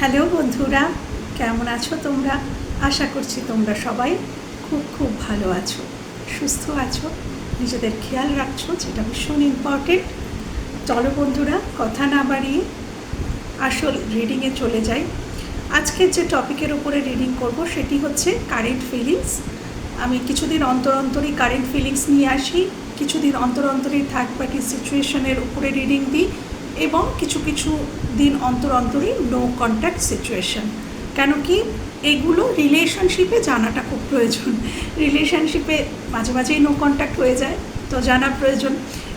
Hello বন্ধুরা, কেমন আছো তোমরা? আশা করছি তোমরা সবাই খুব খুব ভালো আছো, সুস্থ আছো, নিজেদের খেয়াল রাখছো, যেটা ভীষণ ইম্পর্টেন্ট চলো বন্ধুরা, কথা না বাড়িয়ে আসল রিডিংয়ে চলে যাই। আজকের যে টপিকের উপরে রিডিং করব, সেটি হচ্ছে কারেন্ট ফিলিংস আমি কিছুদিন অন্তর অন্তরই কারেন্ট ফিলিংস নিয়ে আসি, কিছুদিন অন্তর অন্তরই থার্ড পার্টি সিচুয়েশনের উপরে রিডিং দিই। এবং কিছু কিছু দিন অন্তর অন্তরই নো কন্ট্যাক্ট সিচুয়েশন কেন কি এগুলো রিলেশনশিপে জানাটা খুব প্রয়োজন। রিলেশনশিপে মাঝে মাঝেই নো কন্ট্যাক্ট হয়ে যায়, তো জানা প্রয়োজন।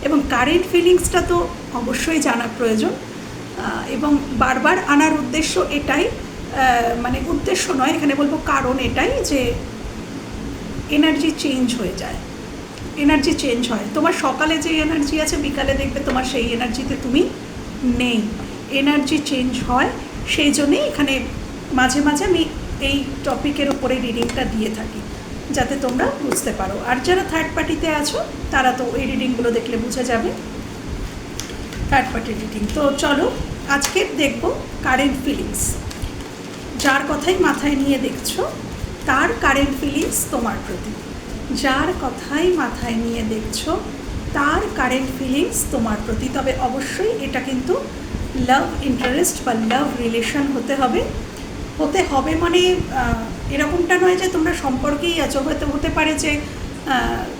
এবং কারেন্ট ফিলিংসটা তো অবশ্যই জানা প্রয়োজন। এবং বারবার আনার উদ্দেশ্য এটাই মানে উদ্দেশ্য নয়, এখানে বলব কারণ এটাই যে এনার্জি চেঞ্জ হয়ে যায়। এনার্জি চেঞ্জ হয়। তোমার সকালে যে এনার্জি আছে, বিকালে দেখবে তোমার সেই এনার্জিতে তুমি নেই। এনার্জি চেঞ্জ হয়, সেই জন্যেই এখানে মাঝে মাঝে আমি এই টপিকের ওপরে রিডিংটা দিয়ে থাকি, যাতে তোমরা বুঝতে পারো। আর যারা থার্ড পার্টিতে আছো, তারা তো এই রিডিংগুলো দেখলে বুঝে যাবে। থার্ড পার্টি রিডিং তো চলো, আজকে দেখব কারেন্ট ফিলিংস যার কথাই মাথায় নিয়ে দেখছ, তার কারেন্ট ফিলিংস তোমার প্রতি। যার কথাই মাথায় নিয়ে দেখছ তার কারেন্ট ফিলিংস তোমার প্রতি। তবে অবশ্যই এটা কিন্তু লাভ ইন্টারেস্ট বা লাভ রিলেশন হতে হবে। হতে হবে মানে এরকমটা নয় যে তোমরা সম্পর্কেই আছো। হয়তো হতে পারে যে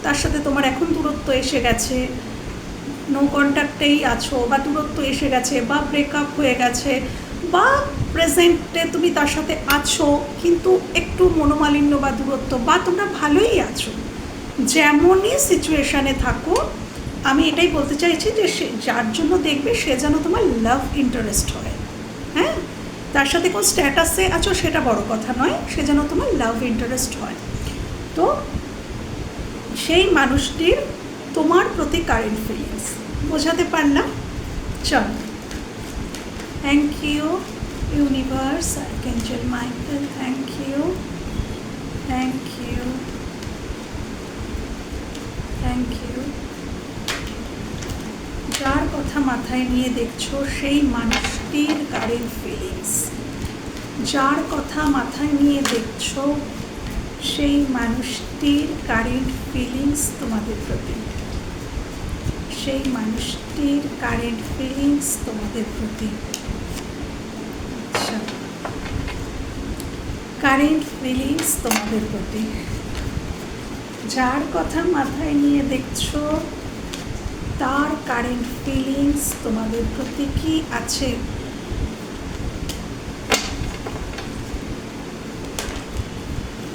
তার সাথে তোমার এখন দূরত্ব এসে গেছে নো কন্ট্যাক্টেই আছো বা দূরত্ব এসে গেছে বা ব্রেকআপ হয়ে গেছে বা প্রেজেন্টে তুমি তার সাথে আছো কিন্তু একটু মনোমালিন্য বা দূরত্ব বা তোমরা ভালোই আছো। যেমনই সিচুয়েশানে থাকো আমি এটাই বলতে চাইছি যে সে, যার জন্য দেখবে সে যেন তোমার লাভ ইন্টারেস্ট হয়। হ্যাঁ? তার সাথে কোন স্ট্যাটাসে আছো সেটা বড় কথা নয়, সে যেন তোমার লাভ ইন্টারেস্ট হয়। তো সেই মানুষটির তোমার প্রতি কারেন্ট ফিলিংস বোঝাতে পারলাম? চল। Thank you universe archangel Michael thank you thank you thank you যার কথা মাথায় নিয়ে দেখছ সেই মানুষটির কারেন্ট ফিলিংস যার কথা মাথায় নিয়ে দেখছ সেই মানুষটির কারেন্ট ফিলিংস তোমাদের প্রতি। সেই মানুষটির কারেন্ট ফিলিংস তোমাদের প্রতি। আচ্ছা। কারেন্ট ফিলিংস তোমাদের প্রতি। যার কথা মাথায় নিয়ে দেখছ তার কারেন্ট ফিলিংস তোমাদের প্রতি কি আছে?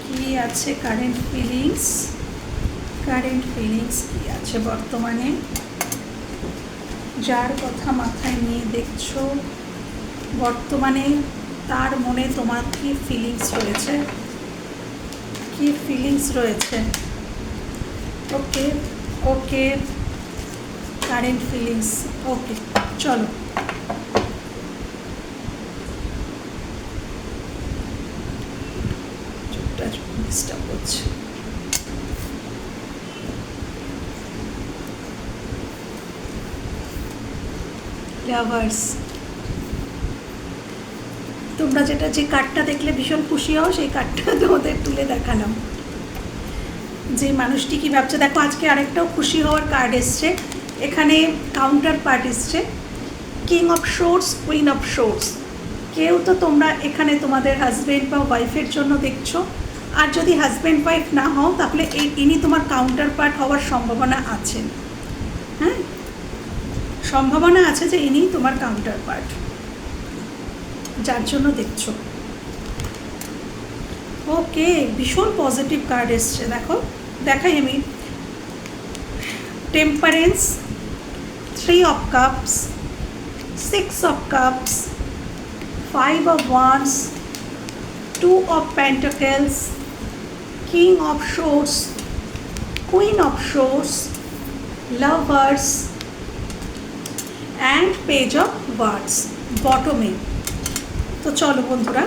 কি আছে কারেন্ট ফিলিংস কারেন্ট ফিলিংস কি আছে বর্তমানে? যার কথা মাথায় নিয়ে দেখছ, বর্তমানে তার মনে তোমার কি ফিলিংস রয়েছে? কি ফিলিংস রয়েছে? ওকে ওকে কারেন্ট ফিলিংস ওকে চলো। তোমরা যেটা যে কার্ডটা দেখলে ভীষণ খুশি হও, সেই কার্ডটা তোমাদের তুলে দেখালাম। যে মানুষটি কি ভাবছে, দেখো আজকে আরেকটাও খুশি হওয়ার কার্ড এসছে। এখানে কাউন্টার পার্ট এসছে। King of swords queen of swords কেউ তো তোমরা এখানে তোমাদের হাজব্যান্ড বা ওয়াইফের জন্য দেখছ। আর যদি হাজব্যান্ড ওয়াইফ না হও, তাহলে এই ইনি তোমার কাউন্টার পার্ট হওয়ার সম্ভাবনা আছে। হ্যাঁ? সম্ভাবনা আছে যে ইনি তোমার কাউন্টার পার্ট যার জন্য দেখছ। ওকে, ভীষণ পজিটিভ কার্ড এসছে, দেখো। দেখাই আমি। Temperance three of cups six of cups five of wands two of pentacles king of swords queen of swords lovers and page of swords বটমে তো চলো বন্ধুরা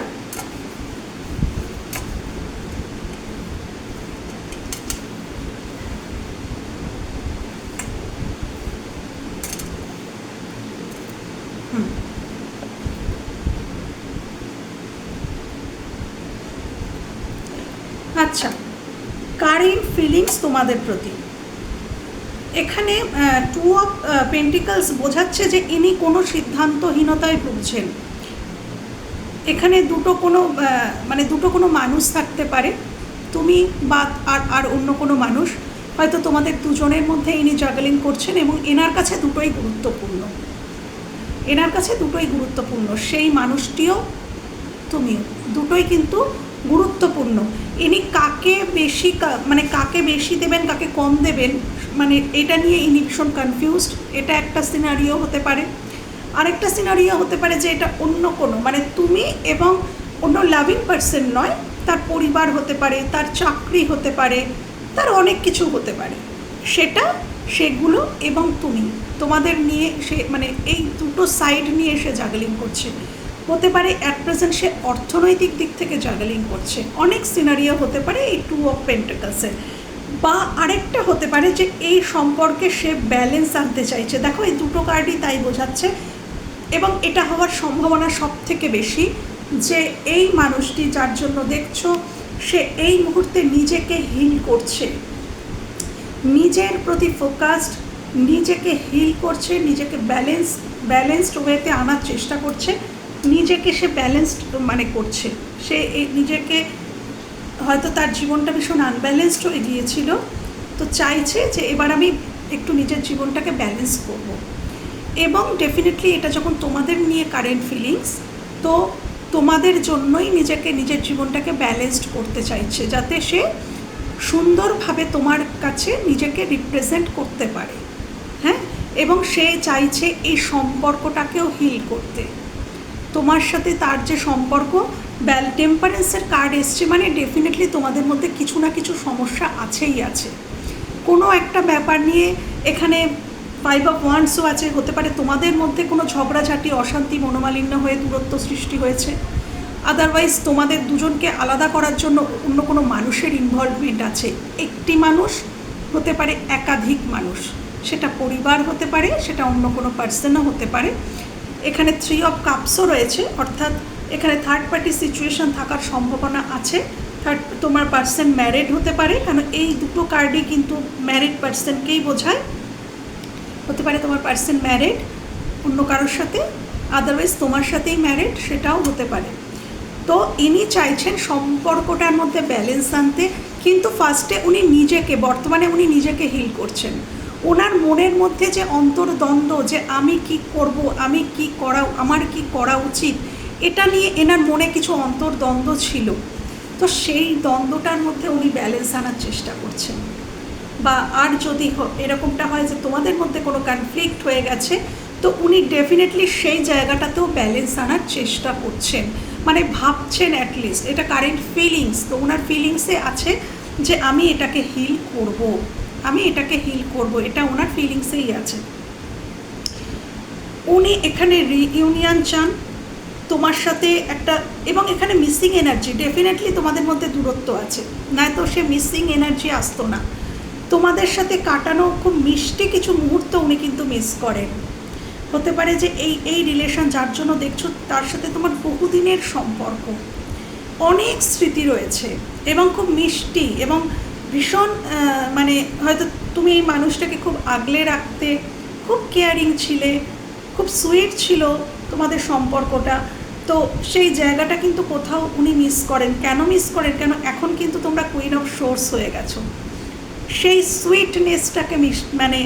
তোমাদের প্রতি। এখানে টু অফ পেন্টিকলস বোঝাচ্ছে যে ইনি কোনো সিদ্ধান্তহীনতায় ভুগছেন। এখানে দুটো কোনো মানে দুটো কোনো মানুষ থাকতে পারে। তুমি বা আর আর অন্য কোনো মানুষ। হয়তো তোমাদের দুজনের মধ্যে ইনি জাগলিং করছেন এবং এনার কাছে দুটোই গুরুত্বপূর্ণ। এনার কাছে দুটোই গুরুত্বপূর্ণ। সেই মানুষটিও তুমিও। দুটোই কিন্তু গুরুত্বপূর্ণ। ইনি কাকে বেশি মানে কাকে বেশি দেবেন, কাকে কম দেবেন মানে এটা নিয়ে ইনি ভীষণ কনফিউজড এটা একটা সিনারিও হতে পারে। আরেকটা সিনারিও হতে পারে যে এটা অন্য কোনো মানে তুমি এবং অন্য লাভিং পার্সন নয়, তার পরিবার হতে পারে, তার চাকরি হতে পারে, তার অনেক কিছু হতে পারে। সেটা সেগুলো এবং তুমি, তোমাদের নিয়ে সে মানে এই দুটো সাইড নিয়ে সে জাগলিং করছে। হতে পারে অ্যাট প্রেজেন্ট সে অর্থনৈতিক দিক থেকে জাগলিং করছে। অনেক সিনারিও হতে পারে এই টু অফ পেন্টাকালসের বা আরেকটা হতে পারে যে এই সম্পর্কে সে ব্যালেন্স আনতে চাইছে। দেখো, এই দুটো কার্ডই তাই বোঝাচ্ছে। এবং এটা হওয়ার সম্ভাবনা সব থেকে বেশি যে এই মানুষটি যার জন্য দেখছ, সে এই মুহূর্তে নিজেকে হিল করছে। নিজের প্রতি ফোকাসড নিজেকে হিল করছে, নিজেকে ব্যালেন্স ব্যালেন্সড ওয়েতে আনার চেষ্টা করছে। নিজেকে সে ব্যালেন্সড মানে করছে। সে নিজেকে হয়তো তার জীবনটা ভীষণ আনব্যালেন্সড হয়ে গিয়েছিল তো চাইছে যে এবার আমি একটু নিজের জীবনটাকে ব্যালেন্স করব। এবং ডেফিনেটলি এটা যখন তোমাদের নিয়ে কারেন্ট ফিলিংস তো তোমাদের জন্যই নিজেকে নিজের জীবনটাকে ব্যালেন্সড করতে চাইছে, যাতে সে সুন্দরভাবে তোমার কাছে নিজেকে রিপ্রেজেন্ট করতে পারে। হ্যাঁ? এবং সে চাইছে এই সম্পর্কটাকেও হিল করতে। তোমার সাথে তার যে সম্পর্ক ব্যাল টেম্পারেন্সের কার্ড এসছে মানে ডেফিনেটলি তোমাদের মধ্যে কিছু না কিছু সমস্যা আছেই আছে। কোনো একটা ব্যাপার নিয়ে এখানে ফাইভ অফ ওয়ান্সও আছে, হতে পারে তোমাদের মধ্যে কোনো ঝগড়াঝাটি, অশান্তি, মনোমালিন্য হয়ে দূরত্ব সৃষ্টি হয়েছে। আদারওয়াইজ তোমাদের দুজনকে আলাদা করার জন্য অন্য কোনো মানুষের ইনভলভমেন্ট আছে। একটি মানুষ হতে পারে একাধিক মানুষ। সেটা পরিবার হতে পারে, সেটা অন্য কোনো পার্সনও হতে পারে। এখানে থ্রি অফ কাপসও রয়েছে, অর্থাৎ এখানে থার্ড পার্টি সিচুয়েশন থাকার সম্ভাবনা আছে। থার্ড তোমার পার্সন ম্যারিড হতে পারে কারণ এই দুটো কার্ডই কিন্তু ম্যারিড পার্সনকেই বোঝায়? হতে পারে তোমার পার্সন ম্যারিড অন্য কারোর সাথে আদারওয়াইজ তোমার সাথেই ম্যারিড সেটাও হতে পারে। তো ইনি চাইছেন সম্পর্কটার মধ্যে ব্যালেন্স আনতে, কিন্তু ফার্স্টে উনি নিজেকে, বর্তমানে উনি নিজেকে হিল করছেন। ওনার মনের মধ্যে যে অন্তর্দ্বন্দ্ব যে আমি কি করব, আমি কি করা, আমার কি করা উচিত, এটা নিয়ে এনার মনে কিছু অন্তর্দ্বন্দ্ব ছিল। তো সেই দ্বন্দ্বটার মধ্যে উনি ব্যালেন্স আনার চেষ্টা করছেন। বা আর যদি এরকমটা হয় যে তোমাদের মধ্যে কোনো কনফ্লিক্ট হয়ে গেছে, তো উনি ডেফিনেটলি সেই জায়গাটাতেও ব্যালেন্স আনার চেষ্টা করছেন। মানে ভাবছেন অ্যাটলিস্ট এটা কারেন্ট ফিলিংস তো ওনার ফিলিংসে আছে যে আমি এটাকে হিল করব। আমি এটাকে হিল করব, এটা ওনার ফিলিংসেই আছে। উনি এখানে রিইউনিয়ন চান, তোমার সাথে একটা, এবং এখানে মিসিং এনার্জি ডেফিনেটলি তোমাদের মধ্যে দূরত্ব আছে। নয়তো সে মিসিং এনার্জি আসতো না। তোমাদের সাথে কাটানো খুব মিষ্টি কিছু মুহূর্ত উনি কিন্তু মিস করেন। হতে পারে যে এই এই রিলেশন যার জন্য দেখছ তার সাথে তোমার বহুদিনের সম্পর্ক। অনেক স্মৃতি রয়েছে, এবং খুব মিষ্টি, এবং ভীষণ মানে হয়তো তুমি এই মানুষটাকে খুব আগলে রাখতে, খুব কেয়ারিং ছিলে, খুব সুইট ছিল তোমাদের সম্পর্কটা। তো সেই জায়গাটা কিন্তু কোথাও উনি মিস করেন। কেন মিস করেন? কেন এখন কিন্তু তোমরা কুইন অফ সোর্স হয়ে গেছো। সেই সুইটনেসটাকে মিস মানে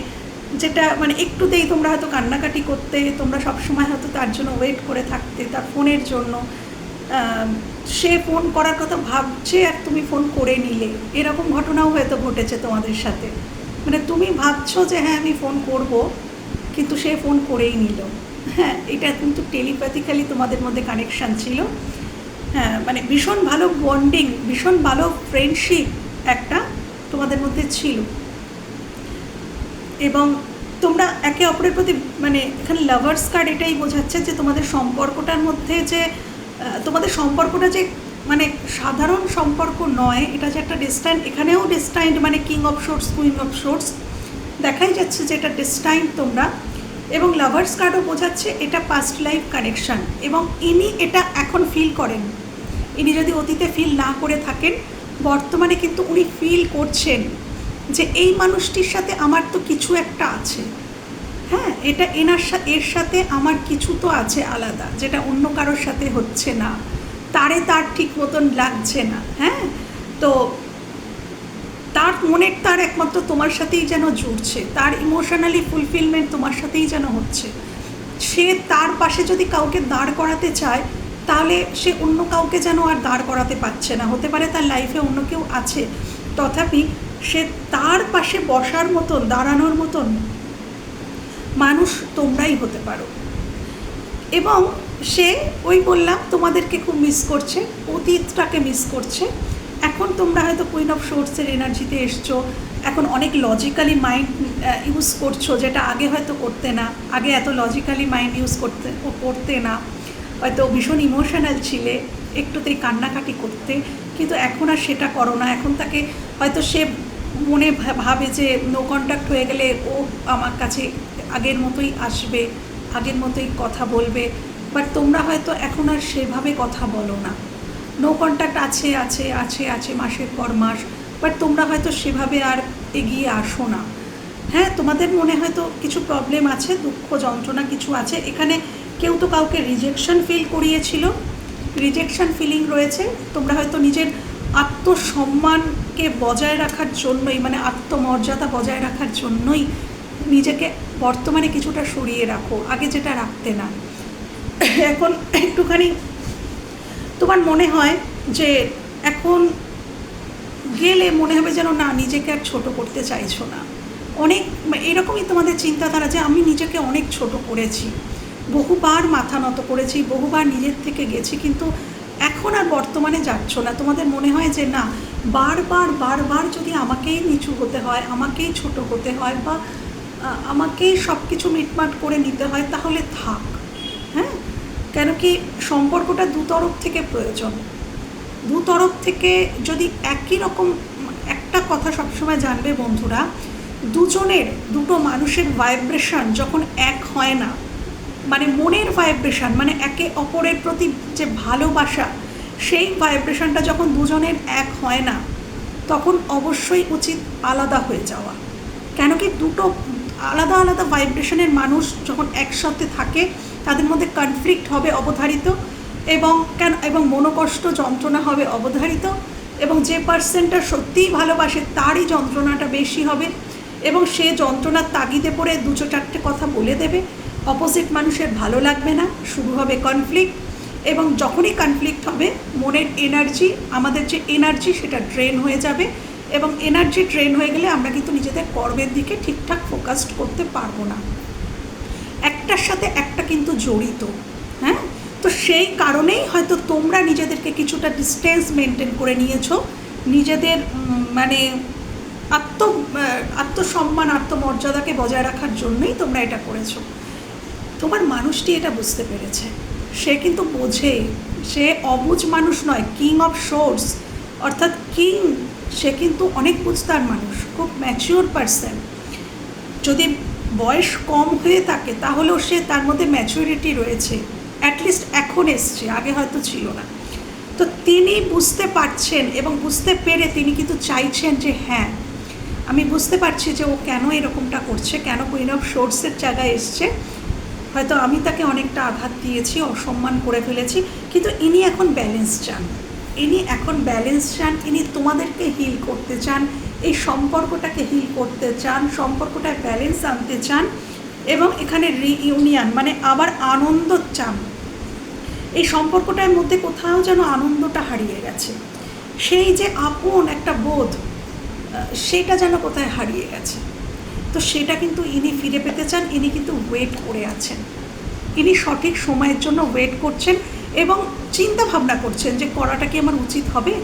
যেটা মানে একটুতেই তোমরা হয়তো কান্নাকাটি করতে, তোমরা সবসময় হয়তো তার জন্য ওয়েট করে থাকতে, তার ফোনের জন্য। সে ফোন করার কথা ভাবছে আর তুমি ফোন করে নিলে। এরকম ঘটনাও হয়তো ঘটেছে তোমাদের সাথে। মানে তুমি ভাবছ যে হ্যাঁ আমি ফোন করব। কিন্তু সে ফোন করেই নিল। হ্যাঁ এটা কিন্তু টেলিপ্যাথিক্যালি তোমাদের মধ্যে কানেকশান ছিল। হ্যাঁ মানে ভীষণ ভালো বন্ডিং ভীষণ ভালো ফ্রেন্ডশিপ একটা তোমাদের মধ্যে ছিল। এবং তোমরা একে অপরের প্রতি মানে এখানে লাভার্স কার্ড এটাই বোঝাচ্ছে যে, তোমাদের সম্পর্কটার মধ্যে যে তোমাদের সম্পর্কটা যে মানে সাধারণ সম্পর্ক নয়, এটা যে একটা ডিস্টাইন্ট এখানেও ডিস্টাইন্ট মানে king of swords queen of swords দেখাই যাচ্ছে যে এটা ডিস্টাইন্ট তোমরা। এবং লাভার্স কার্ডও বোঝাচ্ছে এটা পাস্ট লাইফ কানেকশান এবং ইনি এটা এখন ফিল করেন। ইনি যদি অতীতে ফিল না করে থাকেন, বর্তমানে কিন্তু উনি ফিল করছেন যে এই মানুষটির সাথে আমার তো কিছু একটা আছে। হ্যাঁ এটা এনার এর সাথে আমার কিছু তো আছে আলাদা, যেটা অন্য কারোর সাথে হচ্ছে না। তারে তার ঠিক মতন লাগছে না হ্যাঁ? তো তার মনের তার একমাত্র তোমার সাথেই যেন জুড়ছে, তার ইমোশনালি ফুলফিলমেন্ট তোমার সাথেই যেন হচ্ছে। সে তার পাশে যদি কাউকে দাঁড় করাতে চায়, তাহলে সে অন্য কাউকে যেন আর দাঁড় করাতে পারছে না। হতে পারে তার লাইফে অন্য কেউ আছে, তথাপি সে তার পাশে বসার মতন, দাঁড়ানোর মতন মানুষ তোমরাই হতে পারো। এবং সে, ওই বললাম, তোমাদেরকে খুব মিস করছে, অতীতটাকে মিস করছে। এখন তোমরা হয়তো কুইন অফ সোর্সের এনার্জিতে এসছো, এখন অনেক লজিক্যালি মাইন্ড ইউজ করছ, যেটা আগে হয়তো করতে না, আগে এত লজিক্যালি মাইন্ড ইউজ করতে করতে না। হয়তো ভীষণ ইমোশনাল ছিলে, একটুতেই কান্নাকাটি করতে, কিন্তু এখন আর সেটা করো না। এখন তাকে হয়তো সে মনে ভাবে যে নো কন্ট্যাক্ট হয়ে গেলে ও আমার কাছে আগের মতোই আসবে, আগের মতোই কথা বলবে বাট তোমরা হয়তো এখন আর সেভাবে কথা বলো না। নো কন্ট্যাক্ট আছে আছে আছে আছে মাসের পর মাস বাট তোমরা হয়তো সেভাবে আর এগিয়ে আসো না। হ্যাঁ তোমাদের মনে হয়তো কিছু প্রবলেম আছে, দুঃখ, যন্ত্রণা কিছু আছে, এখানে কেউ তো কাউকে রিজেকশন ফিল করিয়েছিল। রিজেকশন ফিলিং রয়েছে, তোমরা হয়তো নিজের আত্মসম্মানকে বজায় রাখার জন্যই মানে আত্মমর্যাদা বজায় রাখার জন্যই নিজেকে বর্তমানে কিছুটা সরিয়ে রাখো, আগে যেটা রাখতে না। এখন একটুখানি তোমার মনে হয় যে এখন গেলে মনে হবে যেন না, নিজেকে আর ছোট করতে চাইছো না। অনেক এরকমই তোমাদের চিন্তাধারা যে আমি নিজেকে অনেক ছোট করেছি। বহুবার মাথা নত করেছি, বহুবার নিজের থেকে গেছি, কিন্তু এখন আর বর্তমানে যাচ্ছ না। তোমাদের মনে হয় যে না, বারবার বারবার যদি আমাকেই নিচু হতে হয়, আমাকেই ছোট হতে হয় বা আমাকেই সব কিছু মিটমাট করে নিতে হয়, তাহলে থাক। হ্যাঁ? কেন কি সম্পর্কটা দু তরফ থেকে প্রয়োজন। দু তরফ থেকে যদি একই রকম, একটা কথা সবসময় জানবে বন্ধুরা, দুজনের, দুটো মানুষের ভাইব্রেশন যখন এক হয় না মানে মনের ভাইব্রেশন মানে একে অপরের প্রতি যে ভালোবাসা, সেই ভাইব্রেশনটা যখন দুজনের এক হয় না, তখন অবশ্যই উচিত আলাদা হয়ে যাওয়া। কেন কি দুটো আলাদা আলাদা ভাইব্রেশনের মানুষ যখন একসাথে থাকে, তাদের মধ্যে কনফ্লিক্ট হবে অবধারিত এবং কেন, এবং মনোকষ্ট যন্ত্রণা হবে অবধারিত এবং যে পার্সনটা সত্যিই ভালোবাসে, তারই যন্ত্রণাটা বেশি হবে এবং সে যন্ত্রণার তাগিদে পড়ে দুটো চারটে কথা বলে দেবে। অপোজিট মানুষের ভালো লাগবে না, শুরু হবে কনফ্লিক্ট এবং যখনই কনফ্লিক্ট হবে, মনের এনার্জি আমাদের যে এনার্জি সেটা ড্রেন হয়ে যাবে। এবং এনার্জি ড্রেন হয়ে গেলে আমরা কিন্তু নিজেদের কর্মের দিকে ঠিকঠাক ফোকাসড করতে পারব না। একটার সাথে একটা কিন্তু জড়িত হ্যাঁ? তো সেই কারণেই হয়তো তোমরা নিজেদেরকে কিছুটা ডিস্টেন্স মেনটেন করে নিয়েছো। নিজেদের মানে আত্ম আত্মসম্মান, আত্মমর্যাদাকে বজায় রাখার জন্যই তোমরা এটা করেছ। তোমার মানুষটি এটা বুঝতে পেরেছে। সে কিন্তু বোঝে, সে অবুঝ মানুষ নয় কিং অফ শোর্স অর্থাৎ কিং সে কিন্তু অনেক বুঝতার মানুষ, খুব ম্যাচিওর পার্সন যদি বয়স কম হয়ে থাকে, তাহলেও সে তার মধ্যে ম্যাচুরিটি রয়েছে। অ্যাটলিস্ট এখন এসছে, আগে হয়তো ছিল না। তো তিনি বুঝতে পারছেন এবং বুঝতে পেরে তিনি কিন্তু চাইছেন যে হ্যাঁ আমি বুঝতে পারছি যে ও কেন এরকমটা করছে, কেন কুইন অফ শোর্টসের জায়গায় এসছে। হয়তো আমি তাকে অনেকটা আঘাত দিয়েছি, অসম্মান করে ফেলেছি, কিন্তু ইনি এখন ব্যালেন্স চান। ইনি এখন ব্যালেন্স চান, ইনি তোমাদেরকে হিল করতে চান, এই সম্পর্কটাকে হিল করতে চান, সম্পর্কটায় ব্যালেন্স আনতে চান এবং এখানে রিইউনিয়ন মানে আবার আনন্দ চান। এই সম্পর্কটার মধ্যে কোথাও যেন আনন্দটা হারিয়ে গেছে। সেই যে আপন একটা বোধ সেটা যেন কোথায় হারিয়ে গেছে। তো সেটা কিন্তু ইনি ফিরে পেতে চান, ইনি কিন্তু ওয়েট করে আছেন। ইনি সঠিক সময়ের জন্য ওয়েট করছেন। এবং চিন্তা ভাবনা করছেন যে করাটা কি আমার উচিত হবে?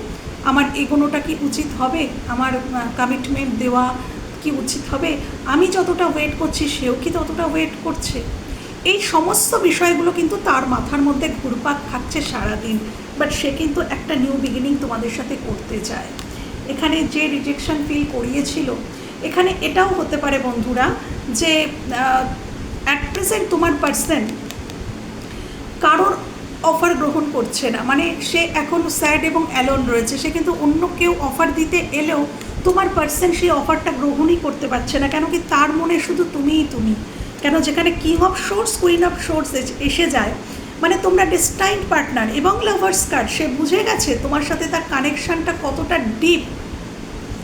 আমার এগোনোটা কি উচিত হবে? আমার কমিটমেন্ট দেওয়া কি উচিত হবে? আমি যতটা ওয়েট করছি, সেও কি ততটা ওয়েট করছে? এই সমস্ত বিষয়গুলো কিন্তু তার মাথার মধ্যে ঘুরপাক খাচ্ছে সারাদিন বাট সে কিন্তু একটা নিউ বিগিনিং তোমাদের সাথে করতে চায়। এখানে যে রিজেকশন ফিল করিয়েছিল, এখানে এটাও হতে পারে বন্ধুরা যে অ্যাট প্রেজেন্ট তোমার পার্সন কারোর অফার গ্রহণ করছে না। মানে সে এখন স্যাড এবং অ্যালোন রয়েছে। সে কিন্তু অন্য কেউ অফার দিতে এলেও তোমার পার্সন সেই অফারটা গ্রহণই করতে পারছে না। কেন কি তার মনে শুধু তুমিই তুমি। কেন যেখানে king of swords queen of swords এসে যায় মানে তোমরা ডিস্টাইন্ড পার্টনার এবং লাভার্স কার্ড সে বুঝে গেছে তোমার সাথে তার কানেকশানটা কতটা ডিপ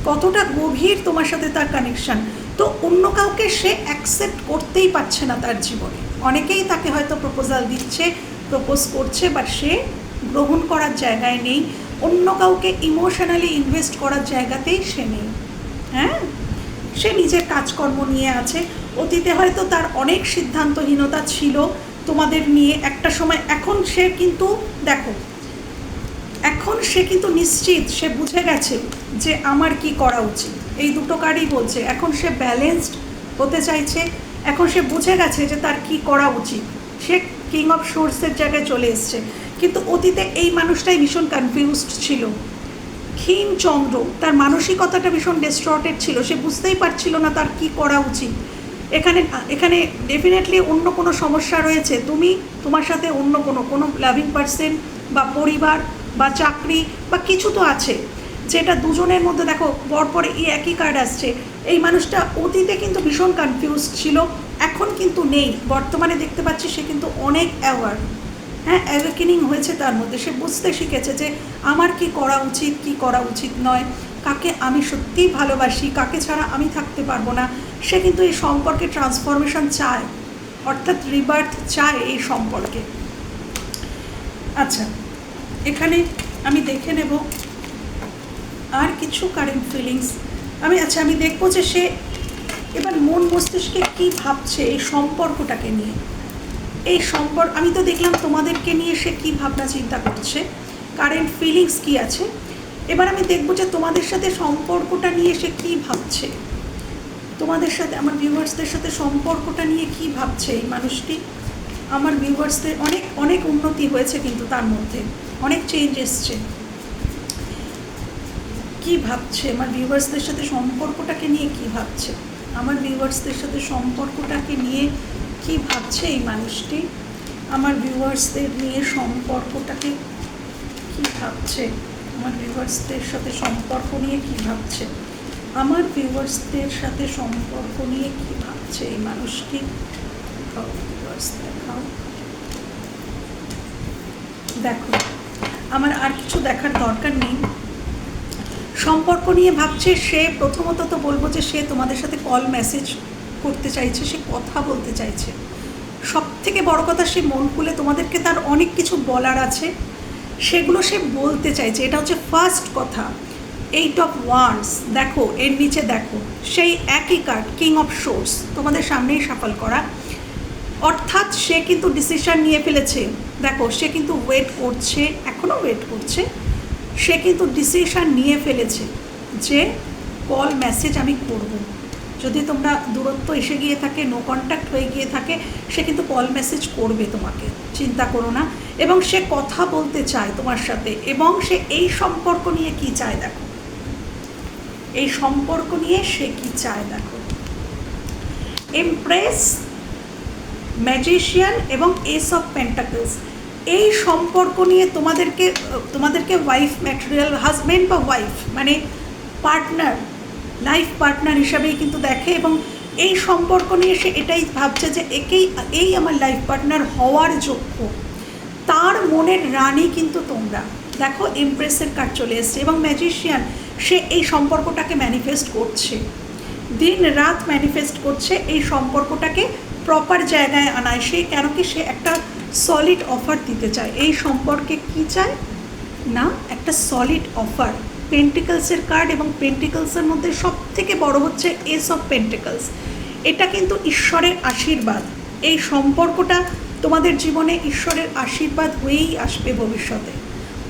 কতটা গভীর তোমার সাথে তার কানেকশান তো অন্য কাউকে সে অ্যাকসেপ্ট করতেই পারছে না তার জীবনে। অনেকেই তাকে হয়তো প্রপোজাল দিচ্ছে প্রপোজ করছে বাট সে গ্রহণ করার জায়গায় নেই। অন্য কাউকে ইমোশনালি ইনভেস্ট করার জায়গাতেই সে নেই। হ্যাঁ? সে নিজের কাজকর্ম নিয়ে আছে। অতীতে হয়তো তার অনেক সিদ্ধান্তহীনতা ছিল তোমাদের নিয়ে। একটা সময় এখন সে কিন্তু, দেখো, এখন সে কিন্তু নিশ্চিত, সে বুঝে গেছে যে আমার কি করা উচিত। এই দুটো কার্ডই বলছে, এখন সে ব্যালেন্সড হতে চাইছে, এখন সে বুঝে গেছে যে তার কি করা উচিত। সে কিং অফ সোর্সের জায়গায় চলে এসছে। কিন্তু অতীতে এই মানুষটাই ভীষণ কনফিউজড ছিল। ক্ষীণ চন্দ্র, তার মানসিকতাটা ভীষণ ডিস্ট্রটেড ছিল। সে বুঝতেই পারছিল না তার কি করা উচিত। এখানে এখানে ডেফিনেটলি অন্য কোনো সমস্যা রয়েছে। তুমি তোমার সাথে অন্য কোনো কোনো লাভিং পার্সন বা পরিবার বা চাকরি বা কিছু তো আছে। যেটা দুজনের মধ্যে দেখো পরপরে এই একই কার্ড আসছে। এই মানুষটা অতীতে কিন্তু ভীষণ কনফিউজড ছিল, এখন কিন্তু নেই। বর্তমানে দেখতে পাচ্ছি সে কিন্তু অনেক অ্যাওয়ার্ড হ্যাঁ অ্যাওয়েকেনিং হয়েছে তার মধ্যে। সে বুঝতে শিখেছে যে আমার কি করা উচিত, কি করা উচিত নয়। কাকে আমি সত্যিই ভালোবাসি, কাকে ছাড়া আমি থাকতে পারব না। সে কিন্তু এই সম্পর্কে ট্রান্সফরমেশন চায়। অর্থাৎ রিবার্থ চায় এই সম্পর্কে। আচ্ছা এখানে আমি দেখে নেব আর কিছু কারেন্ট ফিলিংস আমি আচ্ছা আমি দেখব যে সে এবার মন মস্তিষ্কে কী ভাবছে এই সম্পর্কটাকে নিয়ে। এই সম্পর্ক আমি তো দেখলাম তোমাদেরকে নিয়ে সে কী ভাবনা চিন্তা করছে। কারেন্ট ফিলিংস কি আছে? এবার আমি দেখব যে তোমাদের সাথে সম্পর্কটা নিয়ে সে কী ভাবছে। তোমাদের সাথে আমার ভিউয়ার্সদের সাথে সম্পর্কটা নিয়ে কী ভাবছে এই মানুষটি? আমার ভিউয়ার্সদের অনেক অনেক উন্নতি হয়েছে কিন্তু তার মধ্যে। অনেক চেঞ্জ এসছে। কি ভাবছে? আমার ভিউয়ার্সদের সাথে সম্পর্কটাকে নিয়ে কি ভাবছে? আমার ভিউয়ার্সদের সাথে সম্পর্কটাকে নিয়ে কি ভাবছে এই মানুষটি? আমার ভিউয়ার্সদের নিয়ে সম্পর্কটাকে কি ভাবছে? আমার ভিউয়ার্সদের সাথে সম্পর্ক নিয়ে কি ভাবছে? আমার ভিউয়ার্সদের সাথে সম্পর্ক নিয়ে কি ভাবছে এই মানুষটি? দেখাও। দেখো, আমার আর কিছু দেখার দরকার নেই। সম্পর্ক নিয়ে ভাবছে, সে প্রথমত তো বলব যে সে তোমাদের সাথে কল মেসেজ করতে চাইছে, সে কথা বলতে চাইছে। সব থেকে বড় কথা, সে মন খুলে তোমাদেরকে তার অনেক কিছু বলার আছে, সেগুলো সে বলতে চাইছে। এটা হচ্ছে ফার্স্ট কথা। এইট অফ ওয়ান্স দেখো, এর নিচে দেখো, সেই একই কার্ড কিং অফ শোর্স তোমাদের সামনেই সাফল করা। অর্থাৎ সে কিন্তু ডিসিশন নিয়ে ফেলেছে। দেখো, সে কিন্তু ওয়েট করছে, এখনও ওয়েট করছে। সে কিন্তু ডিসিশন নিয়ে ফেলেছে যে কল মেসেজ আমি করব। যদি তোমরা দূরত্ব এসে গিয়ে থাকে নো কন্ট্যাক্ট হয়ে গিয়ে থাকে, সে কিন্তু কল মেসেজ করবে তোমাকে, চিন্তা করো না। এবং সে কথা বলতে চায় তোমার সাথে, এবং সে এই সম্পর্ক নিয়ে কি চায় দেখো। এই সম্পর্ক নিয়ে সে কি চায় দেখো। এমপ্রেস ম্যাজিশিয়ান এবং এস অফ পেন্টাকলস এই সম্পর্ক নিয়ে তোমাদেরকে তোমাদেরকে ওয়াইফ ম্যাটেরিয়াল হাজব্যান্ড বা ওয়াইফ মানে পার্টনার লাইফ পার্টনার হিসাবেই কিন্তু দেখে এবং এই সম্পর্ক নিয়ে সে এটাই ভাবছে যে একেই, এই আমার লাইফ পার্টনার হওয়ার যোগ্য। তার মনের রানী কিন্তু তোমরা। দেখো এমপ্রেসের কার্ড চলে এসছে এবং ম্যাজিশিয়ান সে এই সম্পর্কটাকে ম্যানিফেস্ট করছে। দিন রাত ম্যানিফেস্ট করছে, এই সম্পর্কটাকে প্রপার জায়গায় আনায়। সে কেন কি সে একটা সলিড অফার দিতে চায়। এই সম্পর্কে কি চায়? না, একটা সলিড অফার পেন্টিকলসের কার্ড এবং পেন্টিকলসের মধ্যে সব থেকে বড় হচ্ছে এস অফ পেন্টিকলস এটা কিন্তু ঈশ্বরের আশীর্বাদ। এই সম্পর্কটা তোমাদের জীবনে ঈশ্বরের আশীর্বাদ হয়েই আসবে ভবিষ্যতে।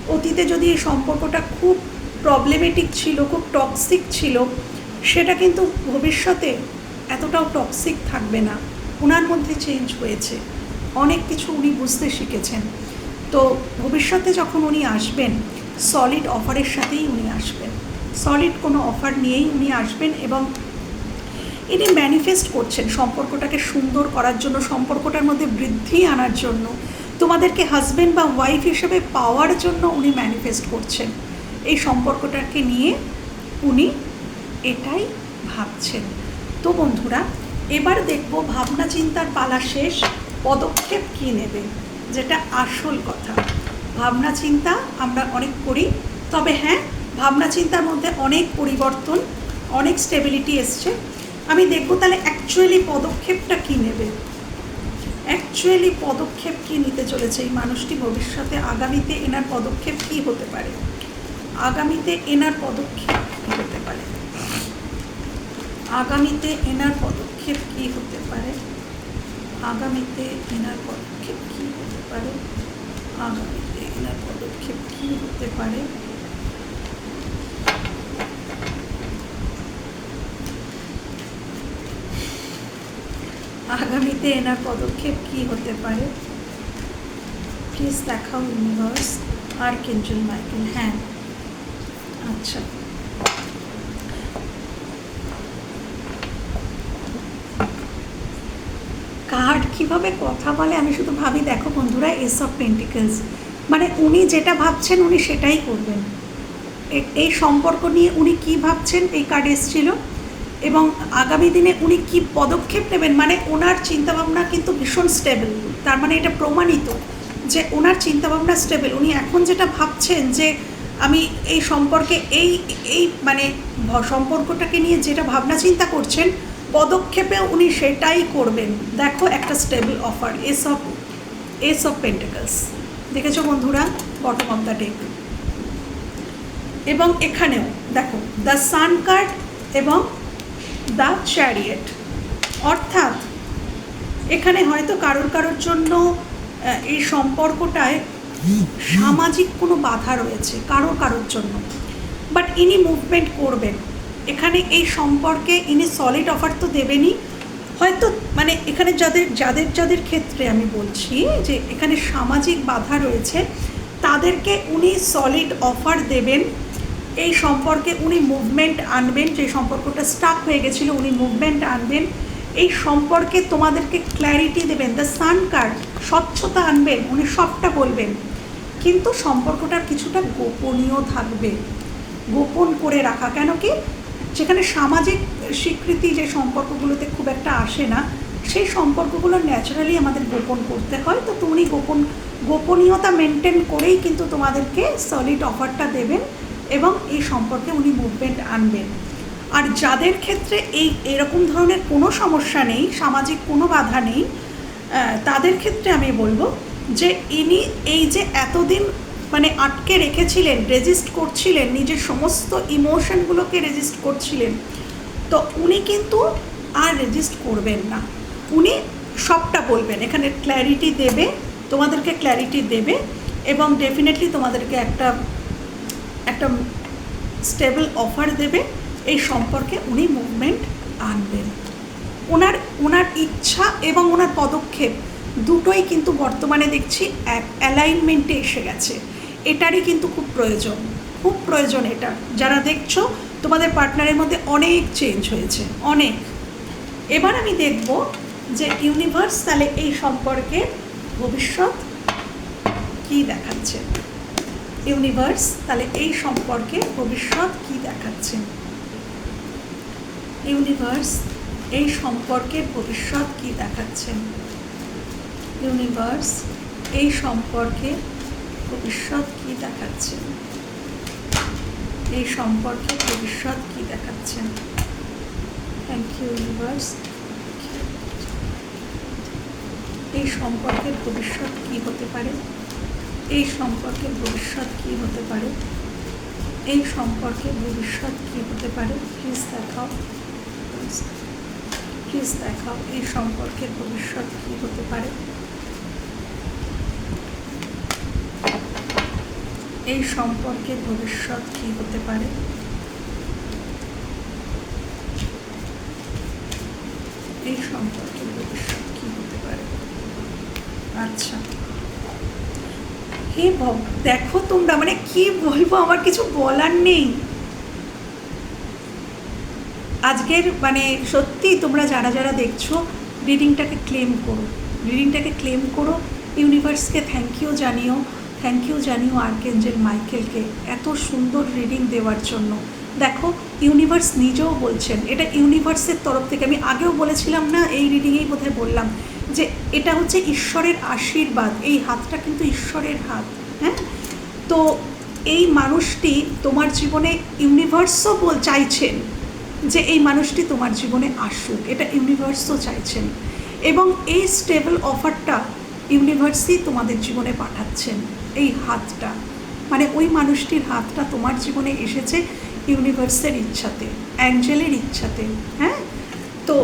অতীতে যদি এই সম্পর্কটা খুব প্রবলেমেটিক ছিল, খুব টক্সিক ছিল, সেটা কিন্তু ভবিষ্যতে এতটাও টক্সিক থাকবে না। ওনার মধ্যে চেঞ্জ হয়েছে। অনেক কিছু উনি বুঝতে শিখেছেন। তো ভবিষ্যতে যখন উনি আসবেন সলিড অফারের সাথেই উনি আসবেন। সলিড কোনো অফার নিয়েই উনি আসবেন এবং ইনি ম্যানিফেস্ট করছেন সম্পর্কটাকে সুন্দর করার জন্য, সম্পর্কটার মধ্যে বৃদ্ধি আনার জন্য। তোমাদেরকে হাজবেন্ড বা ওয়াইফ হিসেবে পাওয়ার জন্য উনি ম্যানিফেস্ট করছেন। এই সম্পর্কটাকে নিয়ে উনি এটাই ভাবছেন। তো বন্ধুরা, এবার দেখব ভাবনা চিন্তার পালা শেষ। পদক্ষেপ কী নেবে? যেটা আসল কথা। ভাবনা চিন্তা আমরা অনেক করি। তবে হ্যাঁ ভাবনা চিন্তার মধ্যে অনেক পরিবর্তন, অনেক স্টেবিলিটি এসছে। আমি দেখব তাহলে অ্যাকচুয়ালি পদক্ষেপটা কী নেবে? অ্যাকচুয়ালি পদক্ষেপ কী নিতে চলেছে? এই মানুষটি ভবিষ্যতে আগামীতে এনার পদক্ষেপ কী হতে পারে? আগামীতে এনার পদক্ষেপ কী হতে পারে? আগামীতে এনার পদক্ষেপ কী হতে পারে? আগামীতে এনার পদক্ষেপ কী হতে পারে? আগামীতে এনার পদক্ষেপ কী হতে পারে? আগামীতে এনার পদক্ষেপ কী হতে পারে? প্লিজ দেখাও ইউনিভার্স আর কেঞ্জল মাইকেল হ্যাঁ। আচ্ছা কার্ড কীভাবে কথা বলে? আমি শুধু ভাবি, দেখো বন্ধুরা এস অফ পেন্টিকেলস মানে উনি যেটা ভাবছেন, উনি সেটাই করবেন। এই সম্পর্ক নিয়ে উনি কি ভাবছেন, এই কার্ড এসেছিল। এবং আগামী দিনে উনি কি পদক্ষেপ নেবেন মানে ওনার চিন্তাভাবনা কিন্তু ভীষণ স্টেবল তার মানে এটা প্রমাণিত যে ওনার চিন্তাভাবনা স্টেবল উনি এখন যেটা ভাবছেন যে আমি এই সম্পর্কে এই এই মানে সম্পর্কটাকে নিয়ে যেটা ভাবনা চিন্তা করছেন পদক্ষেপে উনি সেটাই করবেন। দেখো একটা stable offer ace of ace of pentacles দেখেছ বন্ধুরা? বটম অফ দ্য ডেক এবং এখানেও, দেখো দ্য সান কার্ড এবং দ্য চ্যারিয়েট অর্থাৎ, এখানে হয়তো কারোর কারোর জন্য এই সম্পর্কটায় সামাজিক কোনো বাধা রয়েছে, কারোর কারোর জন্য। বাট ইনি মুভমেন্ট করবেন। এখানে এই সম্পর্কে ইনি সলিড অফার তো দেবেনই। হয়তো মানে এখানে যাদের যাদের যাদের ক্ষেত্রে আমি বলছি যে এখানে সামাজিক বাধা রয়েছে, তাদেরকে উনি সলিড অফার দেবেন। এই সম্পর্কে উনি মুভমেন্ট আনবেন, যে সম্পর্কটা স্টাক হয়ে গেছিল, উনি মুভমেন্ট আনবেন। এই সম্পর্কে তোমাদেরকে ক্ল্যারিটি দেবেন দ্য সান কার্ড স্বচ্ছতা আনবেন, উনি সবটা বলবেন। কিন্তু সম্পর্কটার কিছুটা গোপনীয় থাকবে। গোপন করে রাখা, কেন কি? যেখানে সামাজিক স্বীকৃতি যে সম্পর্কগুলোতে খুব একটা আসে না, সেই সম্পর্কগুলো ন্যাচারালি আমাদের গোপন করতে হয়। তো উনি গোপন, গোপনীয়তা মেনটেন করেই কিন্তু তোমাদেরকে সলিড অফারটা দেবেন এবং এই সম্পর্কে উনি মুভমেন্ট আনবেন। আর যাদের ক্ষেত্রে এই, এরকম ধরনের কোনো সমস্যা নেই, সামাজিক কোনো বাধা নেই তাদের ক্ষেত্রে আমি বলব যে ইনি এই যে এতদিন মানে আটকে রেখেছিলেন রেজিস্ট করছিলেন, নিজের সমস্ত ইমোশনগুলোকে রেজিস্ট করছিলেন। তো উনি কিন্তু আর রেজিস্ট করবেন না। উনি সবটা বলবেন, এখানে ক্ল্যারিটি দেবে, তোমাদেরকে ক্ল্যারিটি দেবে এবং ডেফিনেটলি তোমাদেরকে একটা একটা স্টেবল অফার দেবে। এই সম্পর্কে উনি মুভমেন্ট আনবেন। ওনার ওনার ইচ্ছা এবং ওনার পদক্ষেপ দুটোই কিন্তু বর্তমানে দেখছি এক অ্যালাইনমেন্টে এসে গেছে। এটারই কিন্তু খুব প্রয়োজন খুব প্রয়োজন এটা। যারা দেখছ, তোমাদের পার্টনারের মধ্যে অনেক চেঞ্জ হয়েছে, অনেক। এবার আমি দেখব যে ইউনিভার্স তাহলে এই সম্পর্কে ভবিষ্যৎ কি দেখাচ্ছে। ইউনিভার্স তাহলে এই সম্পর্কে ভবিষ্যৎ কি দেখাচ্ছে। ইউনিভার্স এই সম্পর্কে ভবিষ্যৎ কি দেখাচ্ছে। ইউনিভার্স এই সম্পর্কে ভবিষ্যৎ কি দেখাচ্ছেন এই সম্পর্কে ভবিষ্যৎ কি দেখাচ্ছেন থ্যাংক ইউ ইউনিভার্স এই সম্পর্কের ভবিষ্যৎ কি হতে পারে? এই সম্পর্কের ভবিষ্যৎ কি হতে পারে? এই সম্পর্কে ভবিষ্যৎ কি হতে পারে? প্লিজ দেখাও। প্লিজ দেখাও। এই সম্পর্কের ভবিষ্যৎ কি হতে পারে? এই সম্পর্কে ভবিষ্যৎ কি হতে পারে? এই সম্পর্কের ভবিষ্যৎ কি হতে পারে? আচ্ছা। হে দেখো তোমরা মানে কি বলব, আমার কিছু বলার নেই। আজকের মানে সত্যি তোমরা যারা যারা দেখছ রিডিংটাকে ক্লেম করো। রিডিংটাকে ক্লেম করো ইউনিভার্সকে থ্যাংক ইউ জানিও। থ্যাংক ইউ জানিও আর্কেঞ্জেল মাইকেলকে এত সুন্দর রিডিং দেওয়ার জন্য। দেখো ইউনিভার্স নিজেও বলছেন, এটা ইউনিভার্সের তরফ থেকে, আমি আগেও বলেছিলাম না, এই রিডিংয়েই বোধহয় বললাম, যে এটা হচ্ছে ঈশ্বরের আশীর্বাদ, এই হাতটা কিন্তু ঈশ্বরের হাত হ্যাঁ? তো এই মানুষটি তোমার জীবনে ইউনিভার্সও বল চাইছেন যে এই মানুষটি তোমার জীবনে আসুক, এটা ইউনিভার্সও চাইছেন। এবং এই স্টেবল অফারটা ইউনিভার্সই তোমাদের জীবনে পাঠাচ্ছেন এই হাতটা। মানে ওই মানুষটির হাতটা তোমার জীবনে এসেছে ইউনিভার্সের ইচ্ছাতে, অ্যাঞ্জেলের ইচ্ছাতে হ্যাঁ? তো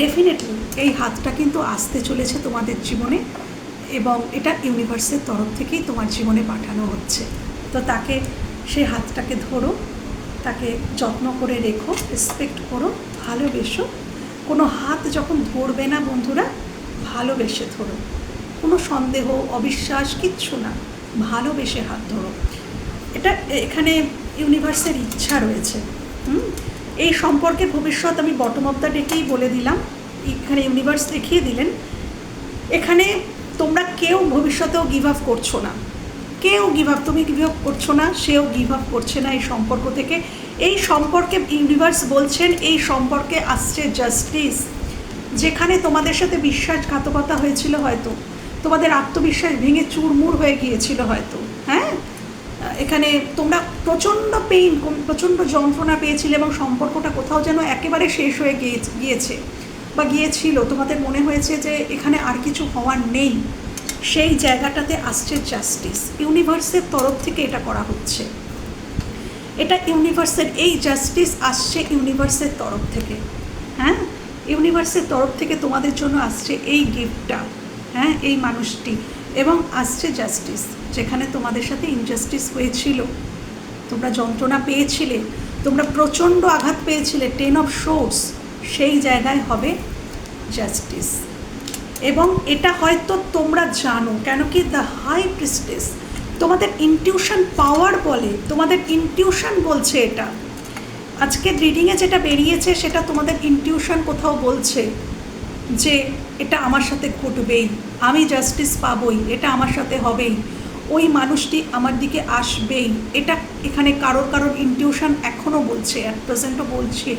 ডেফিনেটলি এই হাতটা কিন্তু আসতে চলেছে তোমাদের জীবনে এবং এটা ইউনিভার্সের তরফ থেকেই তোমার জীবনে পাঠানো হচ্ছে। তো তাকে সেই হাতটাকে ধরো, তাকে যত্ন করে রেখো রেসপেক্ট করো, ভালোবেসো। কোনো হাত যখন ধরবে না বন্ধুরা ভালোবেসে ধরো। কোনো সন্দেহ, অবিশ্বাস, কিচ্ছু না। ভালোবেসে হাত ধরো। এটা এখানে ইউনিভার্সের ইচ্ছা রয়েছে। হুম? এই সম্পর্কে ভবিষ্যৎ আমি বটম অফ দ্য ডেকেই বলে দিলাম। এখানে ইউনিভার্স দেখিয়ে দিলেন। এখানে তোমরা কেউ ভবিষ্যতেও গিভ আপ করছ না। কেউ গিভ আপ তুমি গিভ আপ করছ না, সেও গিভ আপ করছে না এই সম্পর্ক থেকে। এই সম্পর্কে ইউনিভার্স বলছেন, এই সম্পর্কে আসছে জাস্টিস যেখানে তোমাদের সাথে বিশ্বাসঘাতকতা হয়েছিল হয়তো, তোমাদের আত্মবিশ্বাস ভেঙে চুরমুর হয়ে গিয়েছিল হয়তো হ্যাঁ? এখানে তোমরা প্রচণ্ড পেইন প্রচণ্ড যন্ত্রণা পেয়েছিলে এবং সম্পর্কটা কোথাও যেন একেবারে শেষ হয়ে গিয়ে, গিয়েছে বা গিয়েছিল। তোমাদের মনে হয়েছে যে এখানে আর কিছু হওয়ার নেই। সেই জায়গাটাতে আসছে জাস্টিস ইউনিভার্সের তরফ থেকে এটা করা হচ্ছে। এটা ইউনিভার্সের এই জাস্টিস আসছে ইউনিভার্সের তরফ থেকে হ্যাঁ? ইউনিভার্সের তরফ থেকে তোমাদের জন্য আসছে এই গিফটটা হ্যাঁ এই মানুষটি এবং আসছে জাস্টিস যেখানে তোমাদের সাথে ইনজাস্টিস হয়েছিল। তোমরা যন্ত্রণা পেয়েছিলে, তোমরা প্রচণ্ড আঘাত পেয়েছিলে টেন অফ শোর্স সেই জায়গায় হবে জাস্টিস এবং এটা হয়তো তোমরা জানো কেন কি দ্য হাই প্রিস্টেস তোমাদের ইনটিউশন পাওয়ার বলে, তোমাদের ইনটিউশন বলছে এটা। আজকের রিডিংয়ে যেটা বেরিয়েছে, সেটা তোমাদের ইনটিউশন কোথাও বলছে যে এটা আমার সাথে ঘটবেই, আমি জাস্টিস পাবই, এটা আমার সাথে হবেই, ওই মানুষটি আমার দিকে আসবেই, এটা এখানে কারোর কারোর ইনটিউশন এখনও বলছে অ্যাট প্রেজেন্টও বলছে।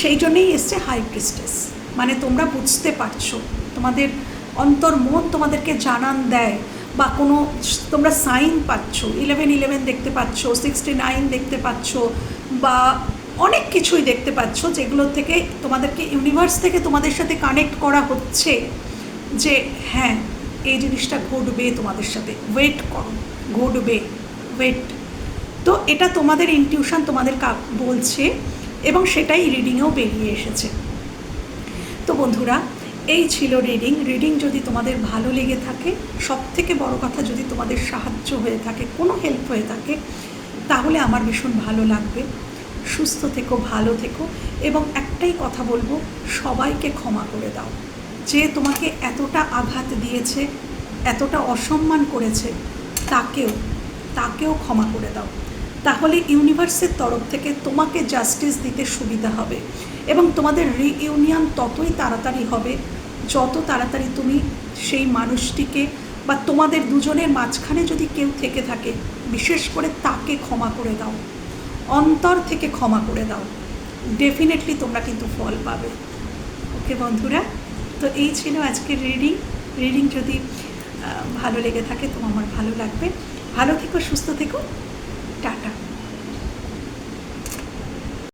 সেই জন্যেই এসছে হাই প্রিস্টেস মানে তোমরা বুঝতে পারছ, তোমাদের অন্তর মন তোমাদেরকে জানান দেয়, বা কোনো তোমরা সাইন পাচ্ছ ইলেভেন ইলেভেন দেখতে পাচ্ছ সিক্সটি নাইন দেখতে পাচ্ছ বা অনেক কিছুই দেখতে পাচ্ছ যেগুলো থেকে তোমাদেরকে ইউনিভার্স থেকে তোমাদের সাথে কানেক্ট করা হচ্ছে যে হ্যাঁ এই জিনিসটা ঘটবে তোমাদের সাথে। ওয়েট করো, ঘটবে ওয়েট তো এটা তোমাদের ইনটিউশন তোমাদের বলছে এবং সেটাই রিডিংয়েও বেরিয়ে এসেছে। তো বন্ধুরা, এই ছিল রিডিং রিডিং যদি তোমাদের ভালো লেগে থাকে সব থেকে বড় কথা যদি তোমাদের সাহায্য হয়ে থাকে, কোনো হেল্প হয়ে থাকে, তাহলে আমার ভীষণ ভালো লাগবে। সুস্থ থেকো, ভালো থেকো এবং একটাই কথা বলব, সবাইকে ক্ষমা করে দাও। যে তোমাকে এতটা আঘাত দিয়েছে, এতটা অসম্মান করেছে, তাকেও তাকেও ক্ষমা করে দাও। তাহলে ইউনিভার্সের তরফ থেকে তোমাকে জাস্টিস দিতে সুবিধা হবে এবং তোমাদের রিইউনিয়ন ততই তাড়াতাড়ি হবে, যত তাড়াতাড়ি তুমি সেই মানুষটিকে বা তোমাদের দুজনের মাঝখানে যদি কেউ থেকে থাকে, বিশেষ করে তাকে ক্ষমা করে দাও। অন্তর থেকে ক্ষমা করে দাও। ডেফিনেটলি তোমরা কিন্তু ফল পাবে। ওকে বন্ধুরা, তো এই ছিল আজকের রিডিং রিডিং যদি ভালো লেগে থাকে তো আমার ভালো লাগবে। ভালো থেকো, সুস্থ থেকো।